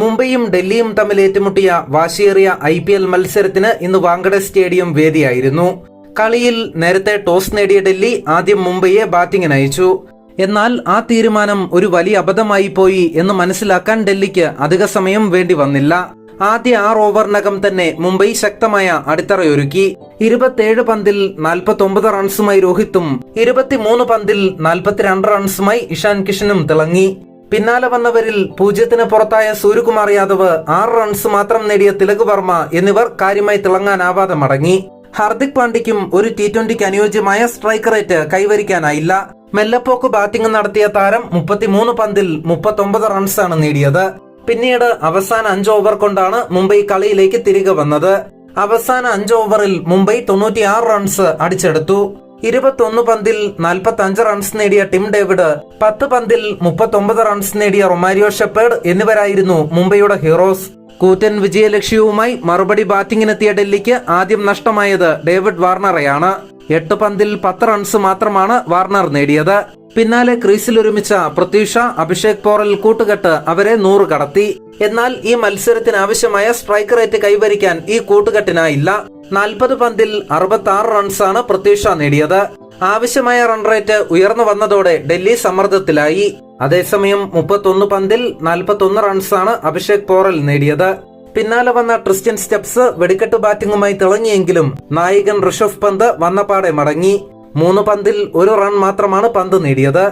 മുംബൈയും ഡൽഹിയും തമ്മിൽ ഏറ്റുമുട്ടിയ വാശിയേറിയ I P L മത്സരത്തിന് ഇന്ന് വാങ്കഡെ സ്റ്റേഡിയം വേദിയായിരുന്നു. കളിയിൽ നേരത്തെ ടോസ് നേടിയ ഡൽഹി ആദ്യം മുംബൈയെ ബാറ്റിംഗിന് അയച്ചു. എന്നാൽ ആ തീരുമാനം ഒരു വലിയ അബദ്ധമായി പോയി എന്ന് മനസ്സിലാക്കാൻ ഡൽഹിക്ക് അധിക സമയം വേണ്ടി വന്നില്ല. ആദ്യ ആറ് ഓവറിനകം തന്നെ മുംബൈ ശക്തമായ അടിത്തറയൊരുക്കി. ഇരുപത്തിയേഴ് പന്തിൽ നാൽപ്പത്തി ഒമ്പത് റൺസുമായി രോഹിത്തും ഇരുപത്തിമൂന്ന് പന്തിൽ നാൽപ്പത്തിരണ്ട് റൺസുമായി ഇഷാൻ കിഷനും തിളങ്ങി. പിന്നാലെ വന്നവരിൽ പൂജ്യത്തിന് പുറത്തായ സൂര്യകുമാർ യാദവ് ആറ് റൺസ് മാത്രം നേടിയ തിലക് വർമ്മ എന്നിവർ കാര്യമായി തിളങ്ങാനാവാതെ മടങ്ങി. ഹാർദിക് പാണ്ഡ്യയ്ക്കും ഒരു ടി ട്വന്റിക്ക് അനുയോജ്യമായ സ്ട്രൈക്ക് റേറ്റ് കൈവരിക്കാനായില്ല. മെല്ലപ്പോക്ക് ബാറ്റിംഗ് നടത്തിയ താരം മുപ്പത്തിമൂന്ന് പന്തിൽ മുപ്പത്തൊമ്പത് റൺസാണ് നേടിയത്. പിന്നീട് അവസാന അഞ്ച് ഓവർ കൊണ്ടാണ് മുംബൈ കളിയിലേക്ക് തിരികെ വന്നത്. അവസാന അഞ്ച് ഓവറിൽ മുംബൈ തൊണ്ണൂറ്റിയാറ് റൺസ് അടിച്ചെടുത്തു. ഇരുപത്തൊന്ന് പന്തിൽ നാൽപ്പത്തി അഞ്ച് റൺസ് നേടിയ ടിം ഡേവിഡ് പത്ത് പന്തിൽ മുപ്പത്തൊമ്പത് റൺസ് നേടിയ റൊമാരിയോ ഷെപ്പേർഡ് എന്നിവരായിരുന്നു മുംബൈയുടെ ഹീറോസ്. കൂറ്റൻ വിജയലക്ഷ്യവുമായി മറുപടി ബാറ്റിംഗിനെത്തിയ ഡൽഹിക്ക് ആദ്യം നഷ്ടമായത് ഡേവിഡ് വാർണറെയാണ്. എട്ട് പന്തിൽ പത്ത് റൺസ് മാത്രമാണ് വാർണർ നേടിയത്. പിന്നാലെ ക്രീസിൽ ഒരുമിച്ച പ്രത്യൂഷ അഭിഷേക് പോറൽ കൂട്ടുകെട്ട് അവരെ നൂറ് കടത്തി. എന്നാൽ ഈ മത്സരത്തിന് ആവശ്യമായ സ്ട്രൈക്ക് റേറ്റ് കൈവരിക്കാൻ ഈ കൂട്ടുകെട്ടിനായില്ല. നാൽപ്പത് പന്തിൽ അറുപത്തി ആറ് റൺസാണ് പ്രത്യൂഷ നേടിയത്. ആവശ്യമായ റൺ റേറ്റ് ഉയർന്നു വന്നതോടെ ഡൽഹി സമ്മർദ്ദത്തിലായി. അതേസമയം മുപ്പത്തൊന്ന് പന്തിൽ നാൽപ്പത്തൊന്ന് റൺസാണ് അഭിഷേക് പോറൽ നേടിയത്. പിന്നാലെ വന്ന ക്രിസ്ത്യൻ സ്റ്റെപ്സ് വെടിക്കെട്ട് ബാറ്റിംഗുമായി തിളങ്ങിയെങ്കിലും നായകൻ ഋഷഭ് പന്ത് വന്നപാടെ മടങ്ങി. മൂന്ന് പന്തിൽ ഒരു റൺ മാത്രമാണ് പന്ത് നേടിയത്.